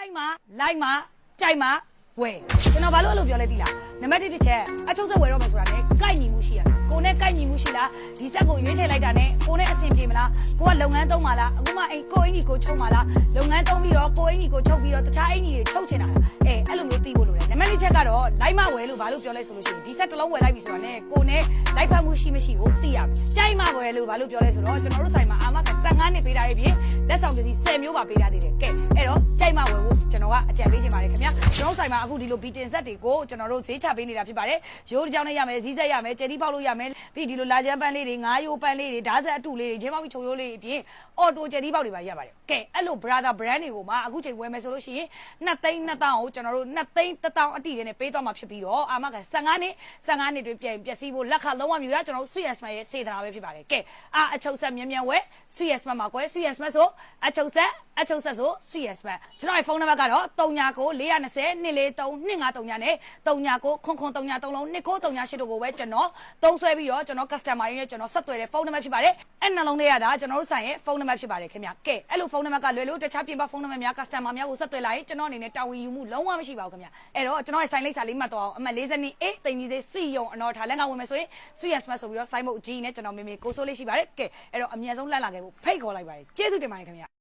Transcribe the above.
လိုက်မှာလိုက်မှာကြိုက်မှာဝယ်ကျွန်တော်ဘာလို့အဲ့လိုပြောလဲသိလားနံပါတ်1တစ်ချက်အချုပ်ဆက်ဝယ်တော့မယ်ဆိုတာလေကိုက်ညီမှုရှိရကိုနဲ့ကိုက်ညီမှုရှိလားဒီဆက်ကိုရွေးချယ်လိုက်တာနဲ့ကိုနဲ့အဆင်ပြေမလားကိုကလုပ်ငန်းသုံးပါလားအခုမှအိမ်ကိုအင်ကြီးကိုချုပ်ပါလားလုပ်ငန်းသုံးပြီးတော့ကိုအင်ကြီးကိုချုပ်ပြီးတော့တခြားအင်ကြီးတွေချုပ်ချင်တာလားအဲအဲ့လိုမျိုးသိဖို့လိုတယ်နံပါတ်2ချက်ကတော့လိုက်မဝယ်လို့ဘာလို့ပြောလဲဆိုလို့ရှိရင်ဒီဆက်တစ်လုံးဝယ်လိုက်ပြီဆိုတာနဲ့ကိုနဲ့လိုက်ဖက်မှုရှိမရှိကိုသိရမယ်ကြိုက်မဝယ်လို့ဘာလို့ပြောလဲဆိုတော့ကျွန်တော်တို့ဆိုင်မှာအာမက15နှစ်ပေးထားရဲ့ပြင်လက်ဆောင်ပစ္စည်း10မျိုးပါပေးထားသေးတယ်ကဲအဲ့တော့ကြိုက်မဝယ်ဖို့ကျွန် တော်ကအကြံပေးချင်ပါတယ်ခင်ဗျာကျွန်တော်ဆိုင်မှာအခုဒီလိုဘီတင်ဆက်တွေကိုကျွန်တော်တို့ဈေးချပေးနေတာဖြစ်ပါတယ်ရိုးတစ်ကြောင်းနဲ့ရမယ်ဈေးဆက်ရမယ်ကျယ်တီးပေါက်လို့ရမယ်ပြီးဒီလိုလာချမ်းပန်းလေးတွေငါးရိုးပန်းလေးတွေဓာတ်ဆက်အတုလေးတွေချင်းပေါက်ပြီးချုံရိုးလေးတွေအပြင်အော်တိုကျယ်တီးပေါက်တွေပါရပါတယ်ကဲအဲ့လို brother brand တွေကိုမှအခုချိန်ဝယ်မယ်ဆိုလို့ရှိရင်2သိန်း2000ကိုကျွန်တော်တို့2သိန်း1000အတိတွေနဲ့ပေးသွားမှာဖြစ်ပြီးတော့အာမက15နှစ်15နှစ်တွင်ပြန်ပျက်စီးဖို့လက်ခလုံးဝမြူရကျွန်တော်တို့ Swiss Smart ရဲ့စေတနာပဲဖြစ်ပါတယ်ကဲအာအချုပ်ဆက်မြန်မြန်ဝယ် Swiss Smart မှာကွယ် Swiss Smart ဆိုအချုပ်ဆက်အချုပ်ဆက်ဆို Swiss Smart ကျွန်တော်ရဲ့ဖုန်းနံပါတ်ကတော့39ကို420 243 253နဲ့39ခွန်ခွန်39လုံး2938တို့ကိုပဲကျွန်တော်သုံးဆွဲပြီးတော့ကျွန်တော် customer တွေနဲ့ကျွန်တော်ဆက်သွယ်တဲ့ဖုန်းနံပါတ်ဖြစ်ပါတယ်အဲ့နှလုံးလေးရတာကျွန်တော်တို့ဆိုင်ရဲ့ဖုန်းနံပါတ်ဖြစ်ပါတယ်ခင်ဗျကဲအဲ့လိုဖုန်းနံပါတ်ကလွယ်လို့တခြားပြင်ပဖုန်းနံပါတ်များ customer များကိုဆက်သွယ်လိုက်ရင်ကျွန်တော်အနေနဲ့တာဝန်ယူမှုလုံးဝမရှိပါဘူးခင်ဗျအဲ့တော့ကျွန်တော်ရဲ့ဆိုင်လိပ်စာလေးမှတ်တော့အောင်အမှတ်40နှစ်အေးတင်ကြီးစေစီယုံအနော်ထားလက်ငါဝင်မယ်ဆိုရင် Sweet Smart ဆိုပြီးတော့ sign ဘုတ်အကြီးနဲ့ကျွန်တော်မေမေကိုစိုးလေးရှိပါတယ်ကဲအဲ့တော့အမြန်ဆုံးလက်လာခဲ့ဖို့ဖိတ်ခေါ်လိုက်ပါတယ်ကျေးဇူးတင်ပါတယ်ခင်ဗျ